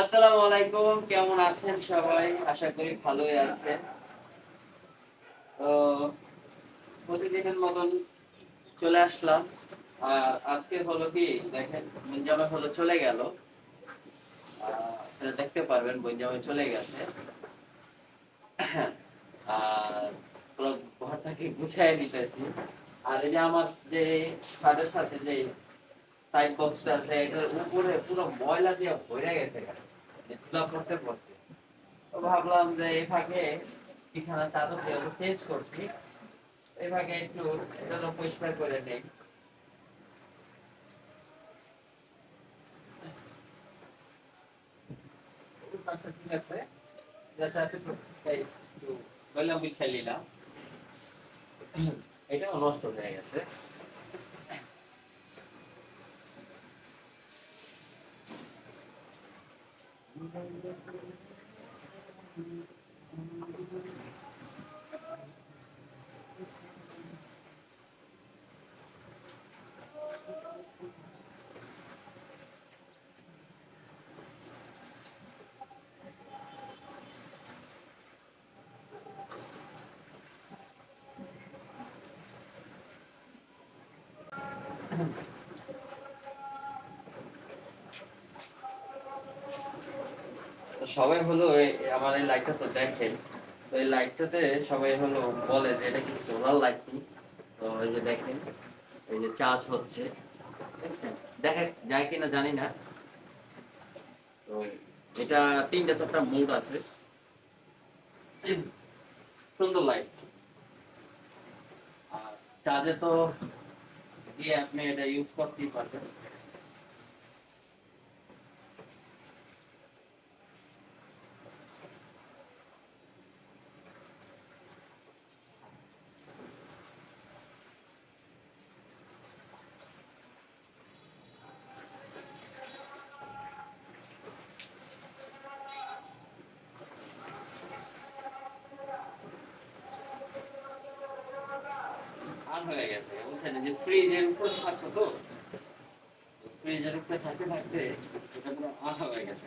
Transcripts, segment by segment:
আসসালামু আলাইকুম, কেমন আছেন সবাই? আশা করি ভালোই আছেন। তো, প্রতিদিনের মতন চলে আসলাম। আর আজকে হলো কি, দেখেন বঞ্জামে হলো চলে গেল। দেখতে পারবেন বঞ্জামে চলে গেছে। আর পুরো ঘরটাকে গুছাই নিতেছি। আর এই যে আমার যে সাথে যে সাইড বক্সটা আছে, এটার উপরে পুরো ময়লা দিয়ে ভরে গেছে। ধুলা পড়তে পড়তে তো ভাবলাম যে এই ফাঁকে বিছানা চাদর দিয়ে চেঞ্জ করছি। এই ফাঁকে একটু এটা পরিষ্কার করে নেই। ঠিক আছে। নিলাম। এটাও নষ্ট হয়ে গেছে। তো সবাই হলো আমার এই লাইটটা তো দেখেন। তো এই লাইটটাতে সবাই হলো বলে যে এটা কি সোলার লাইট তো এই যে দেখেন, এই যে চার্জ হচ্ছে। দেখছেন? দেখে যায় কিনা জানি না। তো এটা তিনটা চারটা মোড আছে। সুন্দর লাইট আর চার্জে তো দিয়ে আপনি এটা ইউজ করতেই পারবেন অন হয়ে গেছে বুঝছেন যে ফ্রিজের উপরে থাকতো তো? ফ্রিজের উপরে থাকতে থাকতে এটা পুরো অন হয়ে গেছে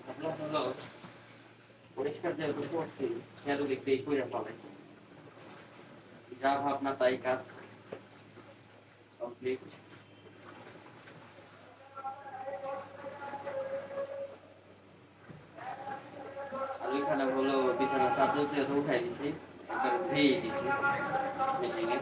ভাবলাম পরিষ্কার যেহেতু করছি খেয়াল ফেলে যা ভাবনা তাই কাজ। কমপ্লিট আর ওইখানে হলো বিছানা উঠাই দিছি একবারে ধুয়ে দিছি মেশিনে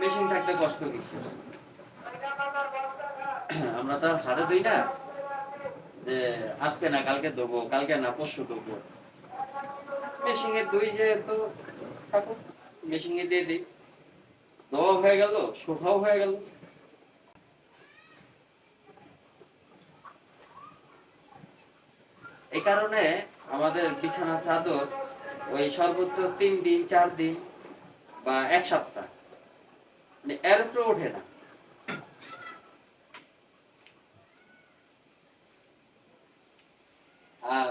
মেশিন থাকতে কষ্ট কিছু আমরা তো হাতে দিই না যে আজকে না কালকে দেবো কালকে না পরশু দেবো মেশিনে দুই যে তো থাকুক মেশিনে দিয়ে দিই দোয়া হয়ে গেল শুকাও হয়ে গেল এই কারণে আমাদের বিছানা চাদর ওই সর্বোচ্চ তিন দিন, চার দিন বা এক সপ্তাহ। মানে এর উপরে ওঠে না। আর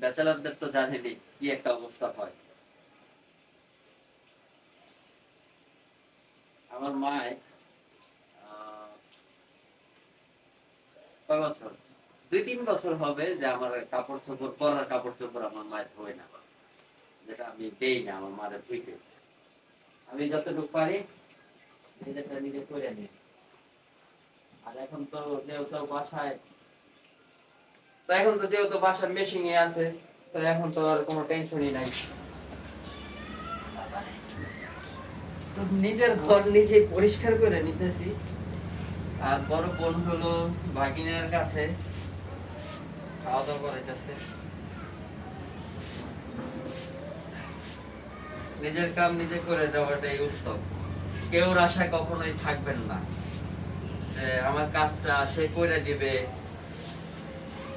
ব্যাচেলারদের তো জানেনি কি একটা অবস্থা হয়। আমার মায় কয় বছর? দুই তিন বছর হবে যে আমার কাপড় চোপড় পরার কাপড় চোপড় আমার মায়ের ধোয় না। যেটা আমি দেই না, আমার মায়ের ধুইতে। আমি যতটুকু পারি নিজেটা নিজে করে নিই। আর এখন তো যেহেতু বাসায়, তো এখন তো যেহেতু বাসার মেশিন এ আছে, তো এখন তো আর কোনো টেনশনই নাই। নিজের ঘর নিজে পরিষ্কার করে নিতেছি। আর বড় বোন হলো ভাগিনের কাছে। নিজের কাম নিজে করে দেওয়াটাই উত্তম। কেউ আশায় কখনোই থাকবেন না। আমার কাজটা সে করে দিবে।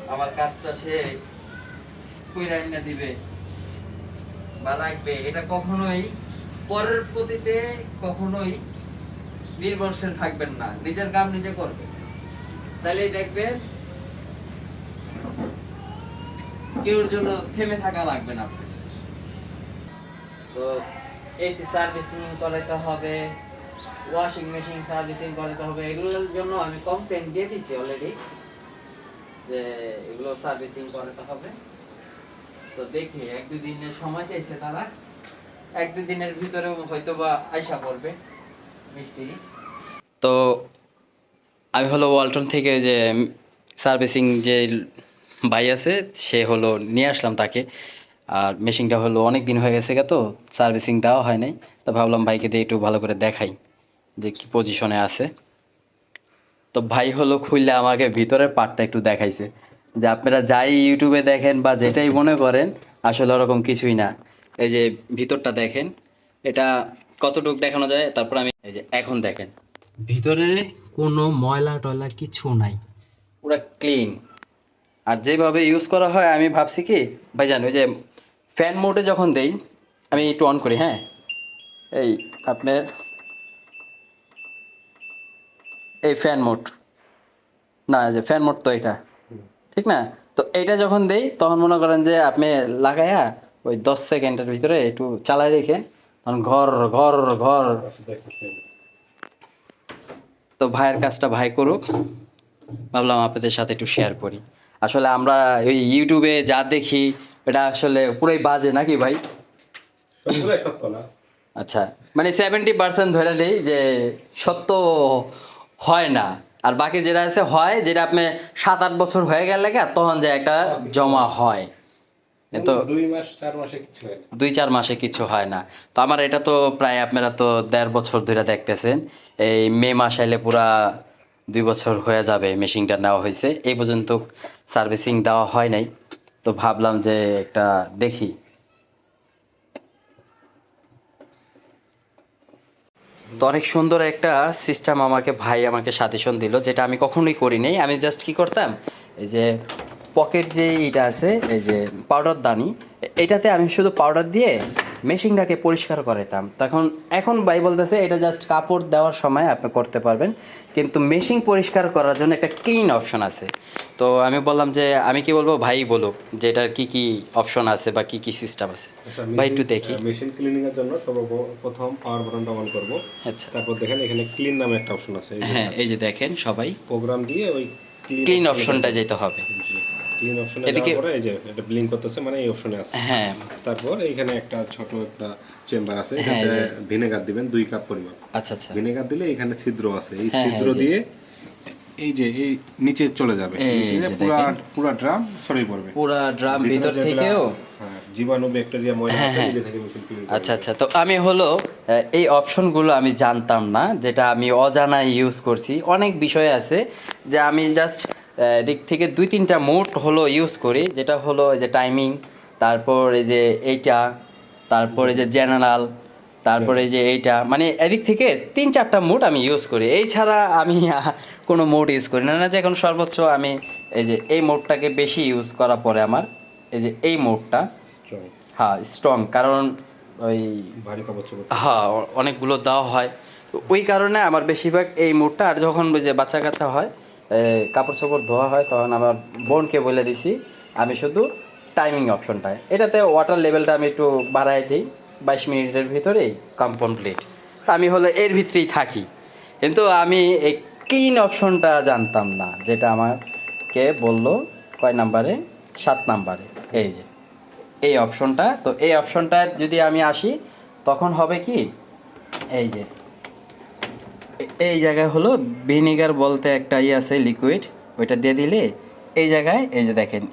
আমার কাজটা সে কইরা এনে দিবে। বা রাখবে। এটা কখনোই পরের প্রতিতে কখনোই নির্ভরশীল থাকবেন না। নিজের কাম নিজে করবে তাহলেই দেখবেন কেউর জন্য থেমে থাকা লাগবে না। তো এসি সার্ভিসিং করাতে হবে ওয়াশিং মেশিন সার্ভিসিং করাতে হবে এগুলোর জন্য আমি কমপ্লেন দিয়ে দিছি অলরেডি যে এগুলো সার্ভিসিং করাতে হবে। তো দেখি এক দুই দিনের সময় চাইছে তারা এক দুই দিনের ভিতরে হয়তো বা আইসা পড়বে মিস্ত্রি। তো আমি হলো ওয়ালটন থেকে যে সার্ভিসিং যে ভাই আছে সে হলো নিয়ে আসলাম তাকে। আর মেশিনটা হলো অনেক দিন হয়ে গেছে গে তো সার্ভিসিং দেওয়া হয় নাই। তো ভাবলাম ভাইকে দিয়ে একটু ভালো করে দেখাই যে কি পজিশনে আছে। তো ভাই হলো খুললে আমাকে ভিতরের পার্টটা একটু দেখাইছে। যে আপনারা যাই ইউটিউবে দেখেন বা যেটাই মনে করেন আসলে ওরকম কিছুই না। এই যে ভিতরটা দেখেন এটা কতটুক দেখানো যায়? তারপর আমি এই যে এখন দেখেন। ভিতরে কোনো ময়লা টয়লা কিছু নাই। পুরো ক্লিন আর যেভাবে ইউজ করা হয়, আমি ভাবছি কি ভাই জানো যে ফ্যান মোডে যখন দেই, আমি একটু অন করি হ্যাঁ? এই আপনার, এই ফ্যান মোড না যে ফ্যান মোড তো এটা ঠিক না? তো এইটা যখন দেই, তখন মনে করেন যে আপনি লাগাইয়া ওই দশ সেকেন্ডের ভিতরে একটু চালাই রেখেন তখন ঘর ঘর ঘর। তো ভাইয়ের কাজটা ভাই করুক। ভাবলাম আপনাদের সাথে একটু শেয়ার করি। আসলে আমরা ওই ইউটিউবে যা দেখি এটা আসলে পুরোই বাজে নাকি ভাই? আচ্ছা মানে সেভেন্টি পার্সেন্ট ধরে নেই যে সত্য হয় না। আর বাকি যেটা আছে হয় যেটা আপনি সাত আট বছর হয়ে গেলে তখন যে একটা জমা হয়। তো দুই চার মাসে কিছু হয় না। দুই চার মাসে কিছু হয় না। তো আমার এটা তো প্রায় আপনারা তো দেড় বছর ধরে দেখতেছেন। এই মে মাস আইলে পুরা দুই বছর হয়ে যাবে মেশিনটা নেওয়া হয়েছে। এই পর্যন্ত সার্ভিসিং দেওয়া হয় নাই। তো ভাবলাম যে একটা দেখি। তো অনেক সুন্দর একটা সিস্টেম আমাকে ভাই আমাকে সাজেশন দিল, যেটা আমি কখনোই করি আমি জাস্ট কি করতাম, এই যে পকেট যে এইটা আছে, এই যে পাউডার দানি, এটাতে আমি শুধু পাউডার দিয়ে মেশিনটাকে পরিষ্কার করাতাম। তখন এখন ভাই বলতেছে এটা জাস্ট কাপড় দেওয়ার সময় আপনি করতে পারবেন। কিন্তু মেশিন পরিষ্কার করার জন্য একটা ক্লিন অপশন আছে। তো আমি বললাম যে আমি কি বলব? ভাই বলুক যে এটার কী কী অপশন আছে বা কী কী সিস্টেম আছে? ভাই একটু দেখি। মেশিন ক্লিনিং এর জন্য সর্বপ্রথম পাওয়ার বাটনটা অন করব। আচ্ছা। তারপর দেখেন এখানে ক্লিন নামে একটা অপশন আছে। হ্যাঁ এই যে দেখেন সবাই প্রোগ্রাম দিয়ে ওই ক্লিন অপশনটা যেতে হবে। ক্লিন অপশনে এদিকে- পরে এই যে এটা ব্লিঙ্ক করতেছে মানে এই অপশনে আছে। হ্যাঁ। তারপর এইখানে একটা ছোট একটা চেম্বার আছে হ্যাঁ, এখানে ভিনেগার দিবেন দুই কাপ পরিমাণ। আচ্ছা আচ্ছা। ভিনেগার দিলে এখানে ছিদ্র আছে এই হ্যাঁ, ছিদ্র দিয়ে এই যে এই নিচে চলে যাবে। পুরা পুরা ড্রাম পড়বে। পুরা ড্রাম ভিতর থেকেও? হ্যাঁ, জীবাণু ব্যাকটেরিয়া ময়লা হ্যাঁ, আছে হ্যাঁ। নিজে থেকে আচ্ছা আচ্ছা। তো আমি হলো এই অপশনগুলো আমি জানতাম না যেটা আমি অজানা ইউজ করছি। অনেক বিষয় আছে যে আমি জাস্ট দিক থেকে দুই তিনটা মোড হলো ইউজ করি। যেটা হলো এই যে টাইমিং তারপর এই যে এইটা তারপরে যে জেনারেল তারপরে যে এইটা। মানে এদিক থেকে তিন চারটা মোড আমি ইউজ করি। এই ছাড়া আমি কোনো মোড ইউজ করি না। না যে এখন সর্বোচ্চ আমি এই যে এই মোডটাকে বেশি ইউজ করা পরে আমার এই যে এই মোডটা। হ্যাঁ স্ট্রং কারণ ওই হ্যাঁ অনেকগুলো দেওয়া হয়। ওই কারণে আমার বেশিরভাগ এই মোডটা। আর যখন ওই যে বাচ্চা কাচ্চা হয় কাপড় চোপড় ধোয়া হয়, তখন আমার বোনকে বলে দিছি, আমি শুধু টাইমিং অপশনটায় এটাতে ওয়াটার লেভেলটা আমি একটু বাড়াই দিই, বাইশ মিনিটের ভিতরেই কাম কমপ্লিট তা আমি হলো এর ভিতরেই থাকি। কিন্তু আমি এই ক্লিন অপশনটা জানতাম না, যেটা আমাকে বলল, কয় নাম্বারে? সাত নাম্বারে। এই যে, এই অপশনটা তো এই অপশনটা যদি আমি আসি, তখন হবে কি? এই যে এই জায়গায় হলো ভিনেগার বলতে একটা ইয়ে আছে লিকুইড ওইটা দিয়ে দিলে এই জায়গায়, এই যে দেখেন,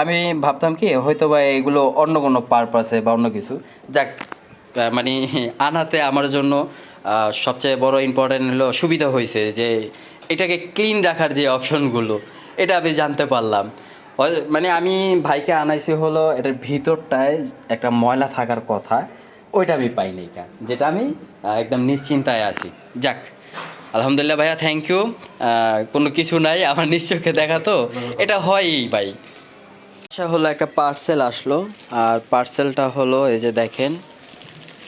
আমি ভাবতাম কি হয়তো বা এগুলো অন্য কোনো পারপাসে বা অন্য কিছু। যাক মানে আনাতে আমার জন্য সবচেয়ে বড় ইম্পর্টেন্ট হলো সুবিধা হয়েছে যে এটাকে ক্লিন রাখার যে অপশনগুলো, এটা আমি জানতে পারলাম। মানে আমি ভাইকে আনাইছি হলো এটার ভিতরটায় একটা ময়লা থাকার কথা, ওইটা আমি পাইনি কেন যেটা আমি একদম নিশ্চিন্তায় আছি। যাক আলহামদুলিল্লাহ ভাইয়া থ্যাংক ইউ কোনো কিছু নাই আমার নিশ্চয়কে দেখা তো। এটা হয়ই ভাই। আচ্ছা হলো একটা পার্সেল আসলো। আর পার্সেলটা হলো এই যে দেখেন,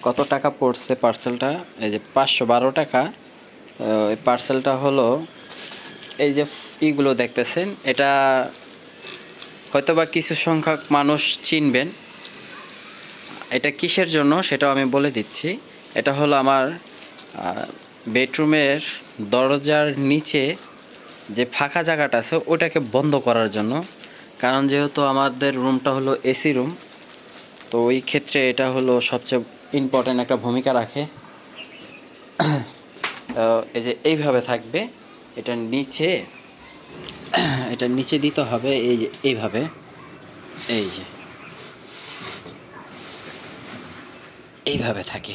কত টাকা পড়ছে পার্সেলটা এই যে পাঁচশো বারো টাকা। এই পার্সেলটা হলো, এই যে ইগুলো দেখতেছেন, এটা হয়তোবা কিছু সংখ্যক মানুষ চিনবেন। এটা কিসের জন্য সেটাও আমি বলে দিচ্ছি। এটা হলো আমার বেডরুমের দরজার নিচে যে ফাঁকা জায়গাটা আছে, ওটাকে বন্ধ করার জন্য। কারণ যেহেতু আমাদের রুমটা হলো এসি রুম, তো ওই ক্ষেত্রে এটা হলো সবচেয়ে ইম্পর্ট্যান্ট একটা ভূমিকা রাখে। এই যে এইভাবে থাকবে এটার নিচে, এটা নিচে দিতে হবে, এই যে এইভাবে, এই যে, এইভাবে থাকে।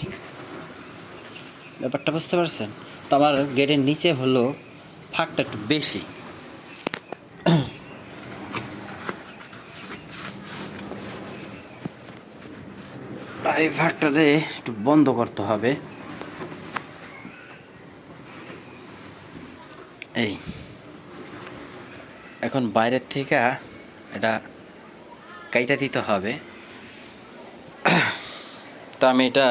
ব্যাপারটা বুঝতে পারছেন? তো আমার গেটের নিচে হলো ফাঁকটা একটু বেশি। এই ফাঁকটাতে একটু বন্ধ করতে হবে। এই, এখন বাইরের থেকে এটা কাইটা দিতে হবে। তো আমি এটা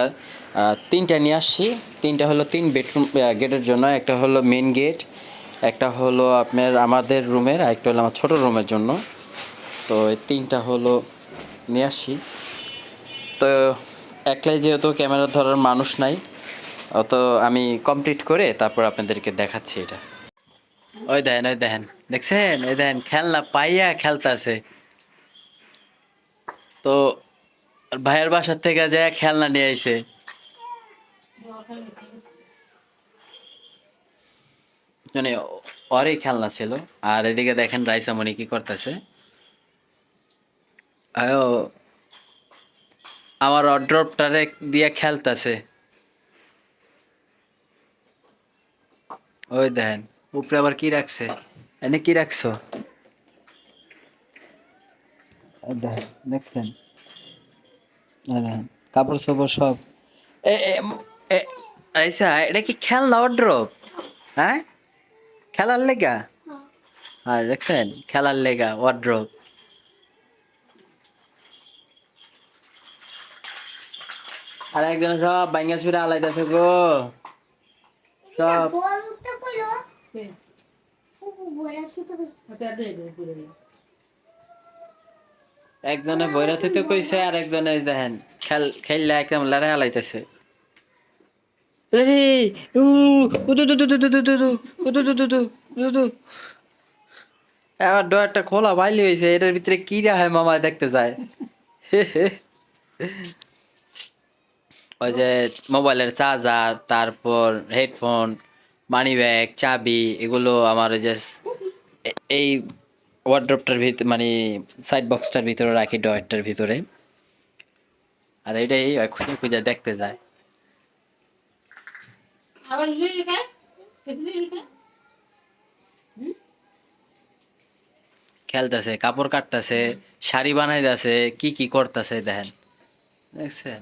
তিনটা নিয়ে আসছি। তিনটা হলো তিন বেডরুম গেটের জন্য, একটা হলো মেন গেট একটা হলো আপনার আমাদের রুমের আর একটা হলো আমার ছোটো রুমের জন্য। তো এই তিনটা হলো নিয়ে আসছি। তো একলাই যেহেতু ক্যামেরা ধরার মানুষ নাই, অত আমি কমপ্লিট করে তারপর আপনাদেরকে দেখাচ্ছি এটা। ওই দেখেন ওই দেখেন দেখছেন? ওই দেখেন খেলনা পাইয়া খেলতাছে। তো ভাইয়ের বাসার থেকে যায় খেলনা নিয়ে আইছে। মানে ওরই খেলনা ছিল আর এদিকে দেখেন রাইসামণি কি করতেছে। আমার অড্রপটারে দিয়ে খেলতেছে। ওই দেখেন উপরে আবার কি রাখছে? এনে কি রাখছো? দেখেন দেখছেন? কাপড় সাপড় সব। আইসা এটা কি খেলনা অড্রপ হ্যাঁ? খেলার লেগা? হ্যাঁ। দেখছেন? খেলার লেগা ওয়ার্ড্রপ আর একজন সব বাইঙ্গা ছুড়ে আলাইতেছে গো। সব। একজনে বইরা থইতে কইছে। আর একজনে দেখেন খেল খেললে একদম লড়াই আলাইতেছে। আমার খোলা বাইলি হয়েছে এটার ভিতরে কি রাখে মামা দেখতে যায় ওই যে মোবাইলের চার্জার তারপর হেডফোন মানি ব্যাগ চাবি এগুলো আমার ওই যে এই ওয়ার্ড্রপটার ভিতরে মানে সাইড বক্সটার ভিতরে রাখি ডয়ারটার ভিতরে আর এটাই খুঁজে খুঁজে দেখতে যায় আবার খেলতেছে কাপড় কাটতেছে শাড়ি বানাইতেছে কি কি করতেছে দেখেন। দেখছেন?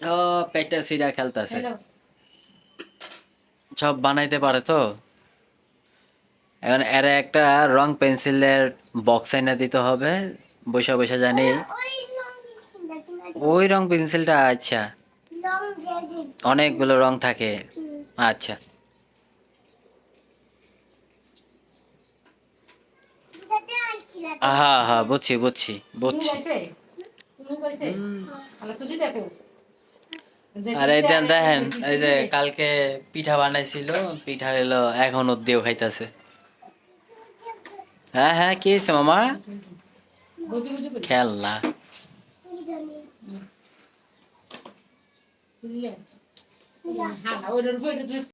ও পেটে সিরা খেলতেছে। সব বানাইতে পারে তো? এখন এর একটা রং পেন্সিলের বক্স এনে দিতে হবে। বসে বসে জানি। ওই রং পেন্সিলটা আচ্ছা। অনেকগুলো রং থাকে। আচ্ছা। হ্যাঁ হ্যাঁ বুঝছি বুঝছি বুঝছি। আর এই দেখেন এই যে কালকে পিঠা বানাইছিল পিঠা এলো এখন দিয়েও খাইতেছে। হ্যাঁ হ্যাঁ কি হয়েছে মামা? বুঝু বুঝু করে খেলনা। তুমি জানি লিলি হ্যাঁ ওইটার উপরে